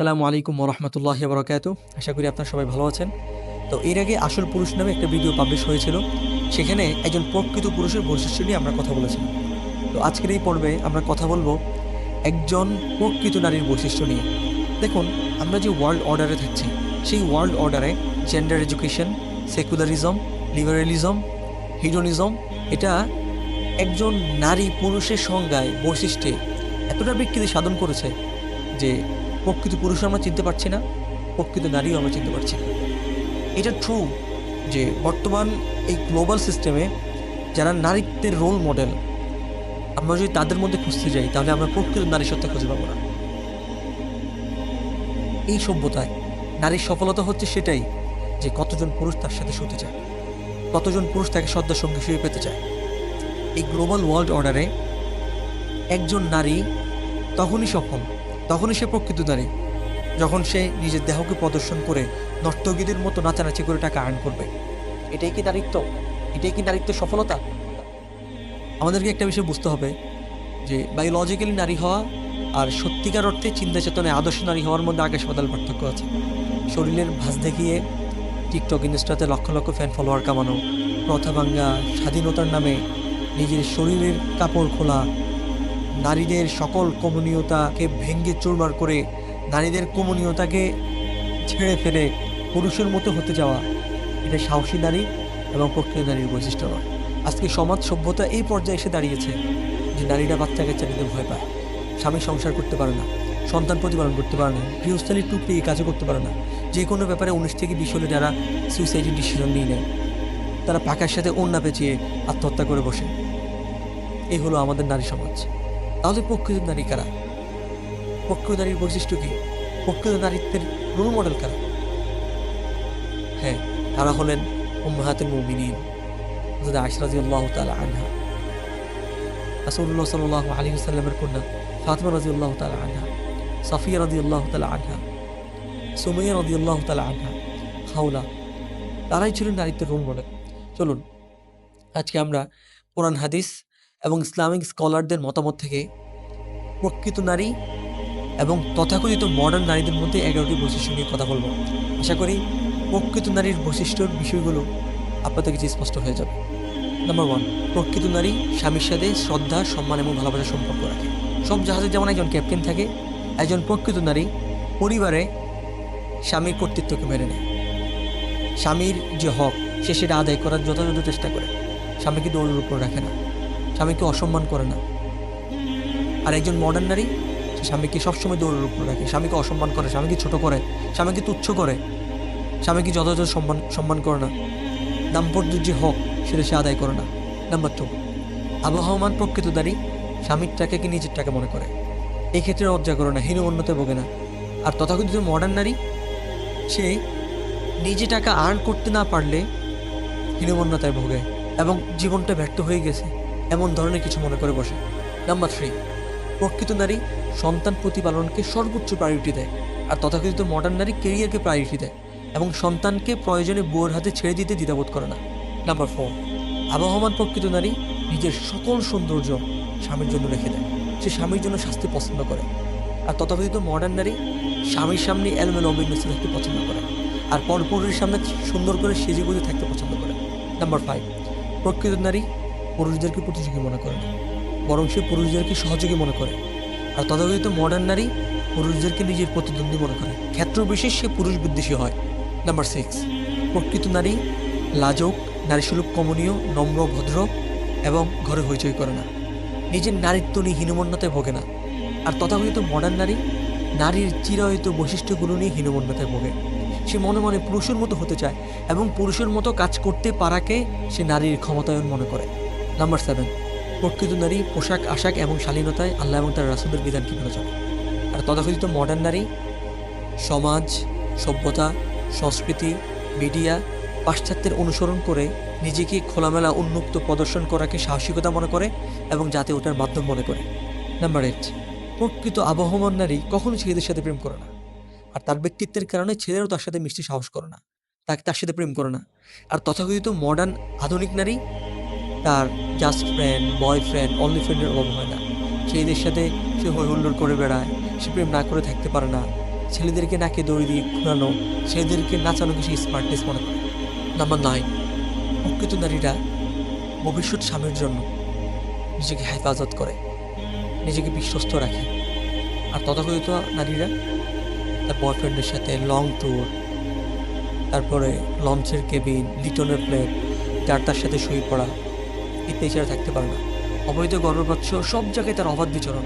সালামু আলাইকুম রহমতুল্লাহ বরকাত আশা করি আপনারা সবাই ভালো আছেন। তো এর আগে আসল পুরুষ নামে একটা ভিডিও পাবলিশ হয়েছিল। সেখানে একজন প্রকৃত পুরুষের বৈশিষ্ট্য নিয়ে আমরা কথা বলেছিলাম। তো আজকের এই পর্বে আমরা কথা বলব একজন প্রকৃত নারীর বৈশিষ্ট্য নিয়ে। দেখুন, আমরা যে ওয়ার্ল্ড অর্ডারে থাকছি, সেই ওয়ার্ল্ড অর্ডারে gender education secularism liberalism hedonism এটা একজন নারী পুরুষের সংজ্ঞায় বৈশিষ্ট্যে এতটা বিকৃতি সাধন করেছে যে প্রকৃত পুরুষ আমরা চিনতে পারছি না, প্রকৃত নারীও আমরা চিনতে পারছি না। এটা ট্রু যে বর্তমান এই গ্লোবাল সিস্টেমে যারা নারীত্বের রোল মডেল আমরা যদি তাদের মধ্যে খুঁজতে যাই, তাহলে আমরা প্রকৃত নারী সত্তা খুঁজে পাবো না। এই সভ্যতায় নারীর সফলতা হচ্ছে সেটাই যে কতজন পুরুষ তার সাথে শুতে চায়, কতজন পুরুষ তাকে শ্রদ্ধার সঙ্গে শুয়ে পেতে চায়। এই গ্লোবাল ওয়ার্ল্ড অর্ডারে একজন নারী তখনই সফল তখনই সে প্রকৃত নারী। যখন সে নিজের দেহকে প্রদর্শন করে নর্তকীদের মতো নাচানাচি করে টাকা আর্ন করবে। এটাই কি নারীত্ব? এটাই কি নারীত্বের সফলতা? আমাদেরকে একটা বিষয় বুঝতে হবে যে বায়োলজিক্যালি নারী হওয়া আর সত্যিকার অর্থে চিন্তা চেতনায় আদর্শ নারী হওয়ার মধ্যে আকাশ পাতাল পার্থক্য আছে। শরীরের ভাঁজ দেখিয়ে TikTok ইনস্টাতে lakh lakh fan follower কামানো প্রথা ভাঙ্গা স্বাধীনতার নামে নিজের শরীরের কাপড় খোলা নারীদের সকল কমনীয়তাকে ভেঙ্গে চুরমার করে নারীদের কমনীয়তাকে ছেড়ে ফেলে পুরুষের মতো হতে যাওয়া এটা সাহসী নারী এবং প্রকৃত নারীর বৈশিষ্ট্য নয়। আজকে সমাজ সভ্যতা এই পর্যায়ে এসে দাঁড়িয়েছে যে নারীরা বাচ্চাকে নিতে ভয় পায়, স্বামী সংসার করতে পারে না, সন্তান প্রতিপালন করতে পারে না, গৃহস্থালী টুকরি এই কাজও করতে পারে না। যে কোনো ব্যাপারে উনিশ থেকে বিশ হলে যারা সুইসাইডের ডিসিশন নিয়ে নেয়, তারা পাকার সাথে অন্যা পেঁচিয়ে আত্মহত্যা করে বসে। এই হলো আমাদের নারী সমাজ। তাহলে প্রকৃত নারী কারা? প্রকৃত নারীর বৈশিষ্ট্য কি? প্রকৃত নারীত্বের রোল মডেল কারা? হ্যাঁ তারা হলেন উম্মাহাতুল মুমিনিন, হযরত আয়েশা রাদিয়াল্লাহু তাআলা আনহা। রাসূলুল্লাহ সাল্লাল্লাহু আলাইহি ওয়াসাল্লামের কন্যা ফাতিমা রাদিয়াল্লাহু তালা আনহা, সাফিয়া রাদিয়াল্লাহু তাআলা আনহা, সুমাইয়া রাদিয়াল্লাহু তালা আনহা, হাওলা, তারাই ছিলেন নারীত্বের রোল মডেল চলুন, আজকে আমরা কোরআন, হাদিস এবং ইসলামিক স্কলারদের মতামত থেকে প্রকৃত নারী এবং তথাকথিত মডার্ন নারীদের মধ্যে এগারোটি বৈশিষ্ট্য নিয়ে কথা বলব। আশা করি প্রকৃত নারীর বৈশিষ্ট্যর বিষয়গুলো আপনাদের কাছে স্পষ্ট হয়ে যাবে। নাম্বার ওয়ান প্রকৃত নারী স্বামীর সাথে শ্রদ্ধা, সম্মান এবং ভালোবাসার সম্পর্ক রাখে। সব জাহাজে যেমন একজন ক্যাপ্টেন থাকে, একজন প্রকৃত নারী পরিবারে স্বামীর কর্তৃত্বকে মেনে নেয়। স্বামীর যে হক, সে সেটা আদায় করার যথাযথ চেষ্টা করে। স্বামীকে দৌড়ের উপর রাখে না। স্বামীকে অসম্মান করে না। আর একজন মডার্ন নারী, সে স্বামীকে সবসময় দৌড়ের উপর রাখে। স্বামীকে অসম্মান করে, স্বামীকে ছোট করে, স্বামীকে তুচ্ছ করে। স্বামীকে যথাযথ সম্মান সম্মান করে না। দাম্পত্যের যে হক, সেটা সে আদায় করে না। নাম্বার টু আবহাওয়ামান প্রকৃত নারী, স্বামীর টাকাকে নিজের টাকা মনে করে? এই ক্ষেত্রে লজ্জা করে না হীনমন্যতে ভোগে না। আর তথাকথিত মডার্ন নারী, সে নিজে টাকা আর্ন করতে না পারলে হীনমন্যতায় ভোগে এবং জীবনটা ব্যর্থ হয়ে গেছে। এমন ধরনের কিছু মনে করে বসে। নাম্বার থ্রি প্রকৃত নারী সন্তান প্রতিপালনকে সর্বোচ্চ প্রায়োরিটি দেয়, আর তথাকথিত মডার্ন নারী কেরিয়ারকে প্রায়োরিটি দেয়, এবং সন্তানকে প্রয়োজনে বউয়ের হাতে ছেড়ে দিতে দ্বিধাবোধ করে না। নাম্বার ফোর আবহমান প্রকৃত নারী নিজের সকল সৌন্দর্য স্বামীর জন্য রেখে দেয়, সে স্বামীর জন্য শাস্তি পছন্দ করে। আর তথাকথিত মডার্ন নারী স্বামীর সামনে এলমেল অবিন্যস্ত থাকতে পছন্দ করে, আর পরপুরের সামনে সুন্দর করে সেজে গুজে থাকতে পছন্দ করে। নাম্বার ফাইভ প্রকৃত নারী পুরুষদেরকে প্রতিযোগী মনে করে। বরং সে পুরুষদেরকে সহযোগী মনে করে। আর তথাকথিত মডার্ন নারী পুরুষদেরকে নিজের প্রতিদ্বন্দ্বী মনে করে। ক্ষেত্র বিশেষ সে পুরুষ বিদ্বেষী হয়। নাম্বার সিক্স প্রকৃত নারী লাজক, নারীসুলভ, কমনীয়, নম্র, ভদ্র এবং ঘরে হইচই করে না। নিজের নারীত্ব নিয়ে হীনমন্যতায় ভোগে না। আর তথাকথিত মডার্ন নারী নারীর চিরায়িত বৈশিষ্ট্যগুলো নিয়ে হীনমন্যতায় ভোগে। সে মনে মনে পুরুষের মতো হতে চায় এবং পুরুষের মতো কাজ করতে পারাকে সে নারীর ক্ষমতায়ন মনে করে। নাম্বার সেভেন প্রকৃত নারী, পোশাক, আশাক এবং শালীনতায় আল্লাহ এবং তার রাসুলের বিধানকে মেনে চলে? আর তথাকথিত মডার্ন নারী, সমাজ, সভ্যতা, সংস্কৃতি মিডিয়া পাশ্চাত্যের অনুসরণ করে নিজেকে খোলামেলা উন্মুক্ত প্রদর্শন করাকে সাহসিকতা মনে করে এবং যাতে ওটার মাধ্যম মনে করে। নাম্বার এইট প্রকৃত আবহমান নারী কখনো ছেলেদের সাথে প্রেম করে না। আর তার ব্যক্তিত্বের কারণে ছেলেরাও তার সাথে মিষ্টি সাহস করে না। তাকে তার সাথে প্রেম করে না। আর তথাকথিত মডার্ন আধুনিক নারী তার জাস্ট ফ্রেন্ড বয়ফ্রেন্ড অনলি ফ্রেন্ডের অভাব হয় না। সেইদের সাথে সে হই হুল্লোড় করে বেড়ায়, সে প্রেম না করে থাকতে পারে না। ছেলেদেরকে নাকে দড়ি দিয়ে ঘুরানো, ছেলেদেরকে নাচানোকে সে স্মার্টনেস মনে করে। নাম্বার নাইন প্রকৃত নারীরা ভবিষ্যৎ স্বামীর জন্য নিজেকে হেফাজত করে, নিজেকে বিশ্বস্ত রাখে। আর তথাকথিত নারীরা তার বয়ফ্রেন্ডের সাথে লং ট্যুর তারপরে লঞ্চের কেবিন লিটনের প্লেট যার তার সাথে শুয়ে পড়া ইত্যাদি ছাড়া থাকতে পারে না। অবৈধ গর্ভপাত সব জায়গায় তার অবাধ বিচরণ।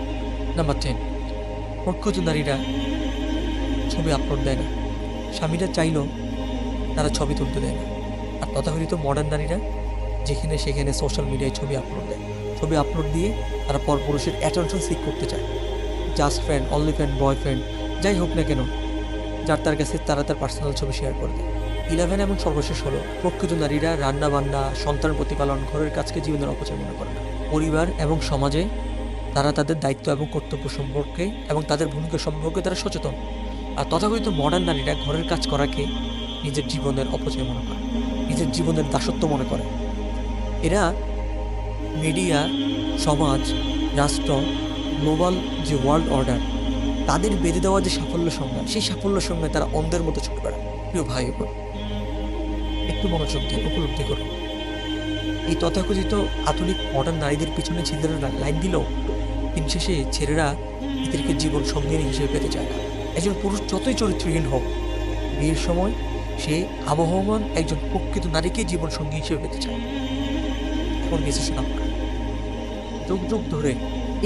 নাম্বার টেন প্রখ্যাত নারীরা ছবি আপলোড দেয় না। স্বামীরা চাইলেও তারা ছবি তুলতে দেয় না। আর তথাকথিত মডার্ন নারীরা যেখানে সেখানে সোশ্যাল মিডিয়ায় ছবি আপলোড দেয়। ছবি আপলোড দিয়ে তারা পরপুরুষের অ্যাটেনশন সিক করতে চায়। Just friend only friend boyfriend যাই হোক না কেন, যার তার কাছে তারা তার পার্সোনাল ছবি শেয়ার করে দেয়। ইলেভেন এবং সর্বশেষ হলো। প্রকৃত নারীরা রান্না, বান্না, সন্তান প্রতিপালন ঘরের কাজকে জীবনের অপচয় মনে করে না। পরিবার এবং সমাজে তারা তাদের দায়িত্ব এবং কর্তব্য সম্পর্কে এবং তাদের ভূমিকা সম্পর্কে তারা সচেতন। আর তথাকথিত মডার্ন নারীরা ঘরের কাজ করাকে নিজের জীবনের অপচয় মনে করে, নিজের জীবনের দাসত্ব মনে করে। এরা মিডিয়া সমাজ, রাষ্ট্র গ্লোবাল যে ওয়ার্ল্ড অর্ডার তাদের বেঁধে দেওয়া যে সাফল্য সংজ্ঞা সেই সাফল্য সংজ্ঞায় তারা অন্ধের মতো ছুটে বেড়ায়। প্রিয় ভাই বোন একটু মনোযোগ দিয়ে উপলব্ধি করুন। এই তথাকথিত আধুনিক মডার্ন নারীদের পিছনে ছেলেরা লাইন দিলেও দিন শেষে ছেলেরা এদেরকে জীবন সঙ্গিনী হিসেবে পেতে চায় একজন পুরুষ যতই চরিত্রহীন হোক, বিয়ের সময় সে আবহমান একজন প্রকৃত নারীকে জীবন সঙ্গী হিসেবে পেতে চায়। এখন ডিসিশন আপনার যুগ যুগ ধরে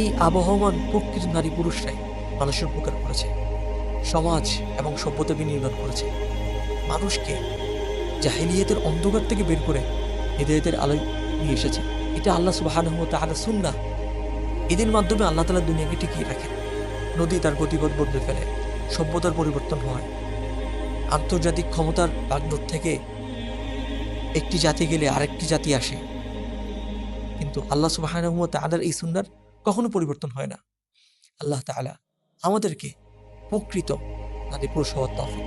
এই আবহমান প্রকৃত নারী পুরুষরাই মানুষের উপকার করেছে। সমাজ এবং সভ্যতা বিনির্মাণ করেছে। মানুষকে জাহিলিয়াতের অন্ধকার থেকে বের করে হৃদয়তের আলোয় নিয়ে এসেছে। এটা আল্লাহ সুবাহ তাহলে সুন্না এদের মাধ্যমে আল্লাহ তালা দুনিয়াকে টিকিয়ে রাখেন। নদী তার গতিপথ বদলে ফেলে, সভ্যতার পরিবর্তন হয়। আন্তর্জাতিক ক্ষমতার বাগডোর থেকে একটি জাতি গেলে আরেকটি জাতি আসে। কিন্তু আল্লাহ সুবাহ তালার এই সুন্নার কখনো পরিবর্তন হয় না। আল্লাহ তালা আমাদেরকে প্রকৃত নারী পুরুষ হওয়ার তফিক